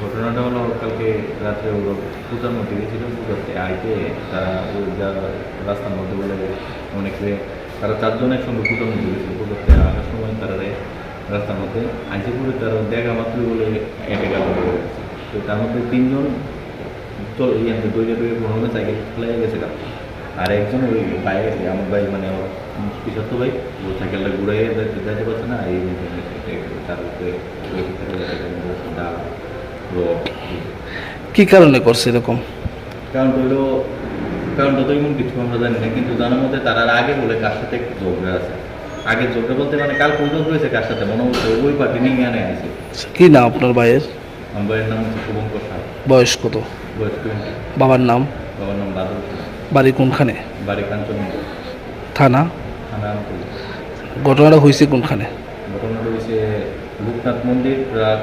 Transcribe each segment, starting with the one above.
ঘটনাটা হলো কালকে রাত্রে ওগুলো পূজার মধ্যে গেছিল, পূজাতে আইতে তারা রাস্তার মধ্যে বলে অনেকে তারা চারজনের সঙ্গে পূজার মধ্যে গেছিল, পূজাতে আসার সময় তারা রাস্তার মধ্যে আইসে পুরো তারা দেখা মাত্র বলে একে গেল তো তার মধ্যে তিনজন চল ইয়াতে দইটা দইয়ে সাইকেল ফেলাই গেছে আর একজন ওই বাইরে, আমার ভাই মানে আমার পিসাত্ত ভাই, ও সাইকেলটা ঘুরে যেতে পারছে না, এই কি কারণে করছে এরকম? কারণ কারণটা তো এমন কিছু আমরা জানি না কিন্তু জানার মধ্যে তার আগে বলে কার সাথে ঝগড়া আছে। আগে ঝগড়া বলতে মানে কাল পর্যন্ত হয়েছে কার সাথে? মনে হচ্ছে ওই পার্টি নিয়ে আনে আছে কি নাম আপনার ভাইয়ের? আমার ভাইয়ের নাম হচ্ছে শুভঙ্কর সাহা। বয়স কত? বয়স বাবার নাম? বাবার নাম বাড়ি কোনখানে? বাড়ি কাঞ্চন থানা? থানা ঘটনাটা হয়েছে কোনখানে? ঘটনাটা লোকনাথ মন্দির প্লাস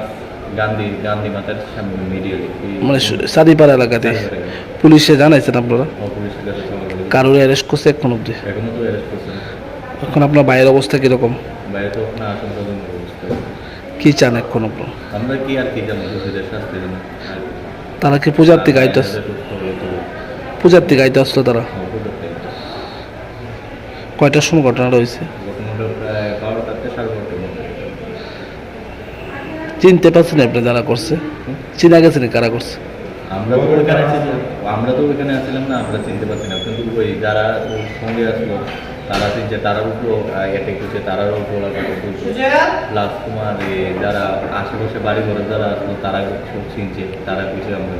গান্ধী গান্ধী মাতার সামনে মিডিয়ালি মানে সাদিপাড়া এলাকাতে পুলিশে জানাইছেন আপনারা? কারোর অ্যারেস্ট করছে এখন অব্দি এখনও তো অ্যারেস্ট করছে এখন আপনার ভাইয়ের অবস্থা কীরকম? বাইরে তো না আশঙ্কাজনক অবস্থা। কি চান এখন আপনার? আমরা কি আর কি জানি শাস্তি জানি তারা কি পূজার থেকে আইতে পূজার আইতে আসলো তারা? হয়ে। কয়টার সময় ঘটনাটা হয়েছে চিনতে পারছেন আপনি যারা করছে? চিনা গেছেন কারা করছে? আমরা তো ওইখানে আমরা তো ওইখানে আসছিলাম না, আমরা চিনতে পারছি না। কিন্তু ওই যারা সঙ্গে আসলো, তারা চিনছে তারার উপর অ্যাটেক করছে তারার উপর প্লাস তোমার যারা আশেপাশে বাড়ি ঘরে যারা আসলো, তারা সব চিনছে, তারা কিছু। আমরা